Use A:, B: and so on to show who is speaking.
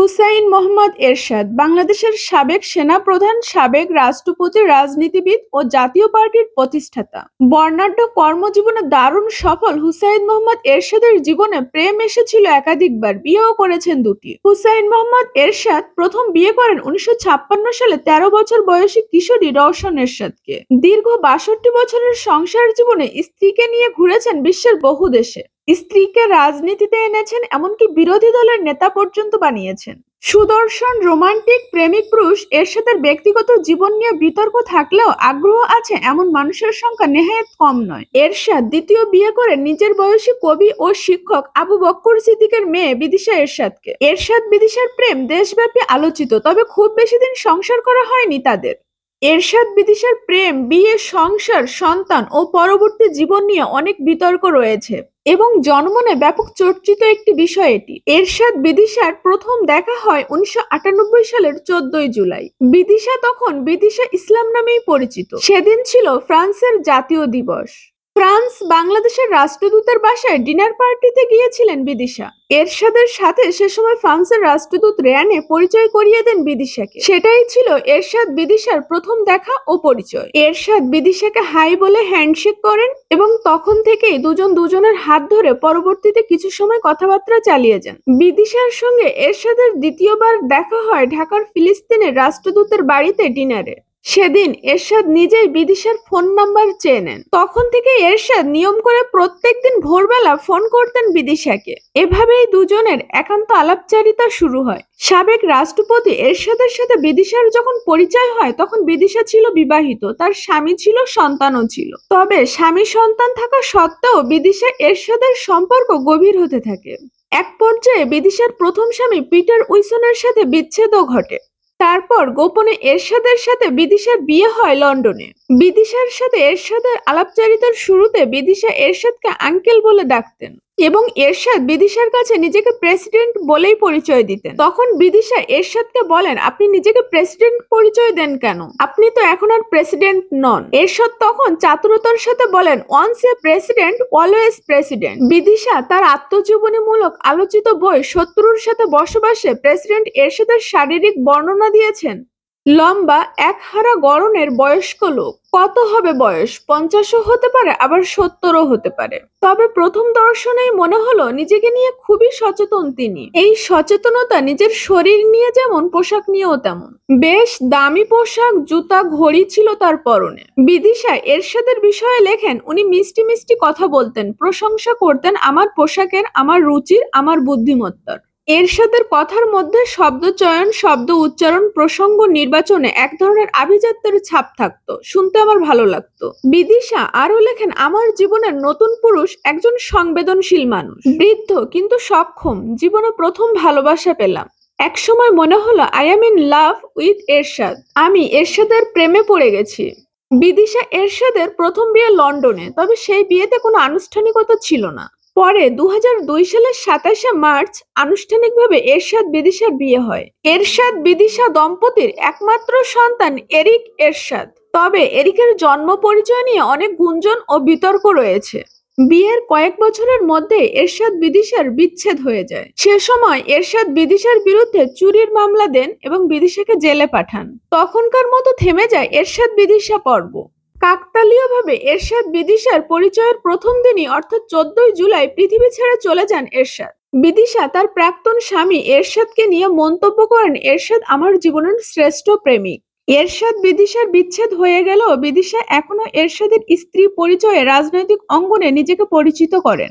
A: হুসাইন মোহাম্মদ এরশাদ, বাংলাদেশের সাবেক সেনাপ্রধান সাবেক রাষ্ট্রপতি, রাজনীতিবিদ ও জাতীয় পার্টির প্রতিষ্ঠাতা। বর্ণাঢ্য কর্মজীবনে দারুণ সফল হুসাইন মোহাম্মদ এরশাদের জীবনে প্রেম এসেছিল একাধিকবার, বিয়েও করেছেন দুটি। হুসাইন মোহাম্মদ এরশাদ প্রথম বিয়ে করেন উনিশশো ছাপ্পান্ন সালে, তেরো বছর বয়সী কিশোরী রওশন এরশাদকে। দীর্ঘ বাষট্টি বছরের সংসার জীবনে স্ত্রীকে নিয়ে ঘুরেছেন বিশ্বের বহু দেশে। স্ত্রীকে রাজনীতিতে এনেছেন, এমনকি বিরোধী দলের নেতা পর্যন্ত বানিয়েছেন। সুদর্শন, রোমান্টিক, প্রেমিক পুরুষ এরশাদের ব্যক্তিগত জীবন নিয়ে বিতর্ক থাকলেও আগ্রহ আছে এমন মানুষের সংখ্যা নেহায়েত কম নয়। এরশাদ দ্বিতীয় বিয়ে করে নিজের বয়সী কবি ও শিক্ষক আবু বক্কর সিদ্দিকের মেয়ে বিদিশা এরশাদকে। এরশাদ বিদিশার প্রেম দেশব্যাপী আলোচিত, তবে খুব বেশি দিন সংসার করা হয়নি তাদের। এরশাদ বিদিশার প্রেম, বিয়ে, সংসার, সন্তান ও পরবর্তী জীবন নিয়ে অনেক বিতর্ক রয়েছে। এবং জনমনে ব্যাপক চর্চিত একটি বিষয় এটি। এরশাদ বিদিশার প্রথম দেখা হয় উনিশশো আটানব্বই সালের চোদ্দই জুলাই। বিদিশা তখন বিদিশা ইসলাম নামেই পরিচিত। সেদিন ছিল ফ্রান্সের জাতীয় দিবস। ফ্রান্স বাংলাদেশের রাষ্ট্রদূতের বাসায় ডিনার পার্টিতে গিয়েছিলেন বিদিশা। এরশাদের সাথে সে সময় ফ্রান্সের রাষ্ট্রদূত রেয়ানে পরিচয় করিয়ে দেন বিদিশাকে। সেটাই ছিল এরশাদ বিদিশার প্রথম দেখা ও পরিচয়। এরশাদ বিদিশাকে হাই বলে হ্যান্ডশেক করেন এবং তখন থেকেই দুজন দুজনের হাত ধরে পরবর্তীতে কিছু সময় কথাবার্তা চালিয়ে যান। বিদিশার সঙ্গে এরশাদের দ্বিতীয়বার দেখা হয় ঢাকার ফিলিস্তিনের রাষ্ট্রদূতের বাড়িতে ডিনারে। সেদিন এরশাদ নিজেই বিদিশার ফোন নাম্বার চেয়ে নেন। তখন থেকে এরশাদ নিয়ম করে প্রত্যেকদিন ভোরবেলা ফোন করতেন বিদিশাকে। এভাবেই দুজনের একান্ত আলাপচারিতা শুরু হয়। সাবেক রাষ্ট্রপতি এরশাদের সাথে বিদিশার যখন পরিচয় হয়, তখন বিদিশা ছিল বিবাহিত, তার স্বামী ছিল, সন্তানও ছিল। তবে স্বামী সন্তান থাকা সত্ত্বেও বিদিশা এরশাদের সম্পর্ক গভীর হতে থাকে। এক পর্যায়ে বিদিশার প্রথম স্বামী পিটার উইসনের সাথে বিচ্ছেদও ঘটে। তারপর গোপনে এরশাদের সাথে বিদিশার বিয়ে হয় লন্ডনে। বিদিশার সাথে এরশাদের আলাপচারিতার শুরুতে বিদিশা এরশাদকে আঙ্কেল বলে ডাকতেন। এবং এরশাদ বিদিশার কাছে নিজেকে প্রেসিডেন্ট বলেই পরিচয় দিতেন। তখন বিদিশা এরশাদকে বলেন, আপনি নিজেকে প্রেসিডেন্ট পরিচয় দেন কেন? আপনি তো এখন আর প্রেসিডেন্ট নন। এরশাদ তখন চাতুরতার সাথে বলেন once a president always president Bidisha তার আত্মজীবনীমূলক আলোচিত বই শত্রুর সাথে বসবাসে প্রেসিডেন্ট এরশাদের শারীরিক বর্ণনা দিয়েছেন। লম্বা এক হারা গড়নের বয়স্ক লোক। কত হবে বয়স? পঞ্চাশও হতে পারে, আবার সত্তরও হতে পারে। তবে প্রথম দর্শনেই মনে হলো নিজেকে নিয়ে খুবই সচেতন তিনি। এই সচেতনতা নিজের শরীর নিয়ে যেমন, পোশাক নিয়েও তেমন। বেশ দামি পোশাক, জুতা, ঘড়ি ছিল তার পরনে। বিদিশা এরশাদের বিষয়ে লেখেন, উনি মিষ্টি মিষ্টি কথা বলতেন, প্রশংসা করতেন আমার পোশাকের, আমার রুচির, আমার বুদ্ধিমত্তার। এরশাদের কথার মধ্যে শব্দ চয়ন, শব্দ উচ্চারণ, প্রসঙ্গ নির্বাচনে এক ধরনের আভিজাত্যের ছাপ থাকতো। শুনতে আমার ভালো লাগতো। বিদিশা আরও লেখেন, আমার জীবনের নতুন পুরুষ একজন সংবেদনশীল মানুষ। বৃদ্ধ কিন্তু সক্ষম। জীবনে প্রথম ভালোবাসা পেলাম। একসময় মনে হলো I am in love with Ershad. আমি এরশাদের প্রেমে পড়ে গেছি। বিদিশা এরশাদের প্রথম বিয়ে লন্ডনে, তবে সেই বিয়েতে কোনো আনুষ্ঠানিকতা ছিল না। পরে দু সালের সাতাশে মার্চ আনুষ্ঠানিকভাবে এরশাদ বিদিশার বিয়ে হয়। এরশাদ বিদিশা দম্পতির একমাত্র সন্তান এরিক এরশাদ। তবে এরিকের জন্ম পরিচয় নিয়ে অনেক গুঞ্জন ও বিতর্ক রয়েছে। বিয়ের কয়েক বছরের মধ্যে এরশাদ বিদিশার বিচ্ছেদ হয়ে যায়। সে সময় এরশাদ বিদিশার বিরুদ্ধে চুরির মামলা দেন এবং বিদিশাকে জেলে পাঠান। তখনকার মতো থেমে যায় এরশাদ বিদিশা পর্ব। কাকতালীয়ভাবে এরশাদ বিদিশার পরিচয়ের প্রথম দিনই, অর্থাৎ চোদ্দই জুলাই, পৃথিবী ছেড়ে চলে যান এরশাদ। বিদিশা তার প্রাক্তন স্বামী এরশাদকে নিয়ে মন্তব্য করেন, এরশাদ আমার জীবনের শ্রেষ্ঠ প্রেমিক। এরশাদ বিদিশার বিচ্ছেদ হয়ে গেলেও বিদিশা এখনও এরশাদের স্ত্রী পরিচয়ে রাজনৈতিক অঙ্গনে নিজেকে পরিচিত করেন।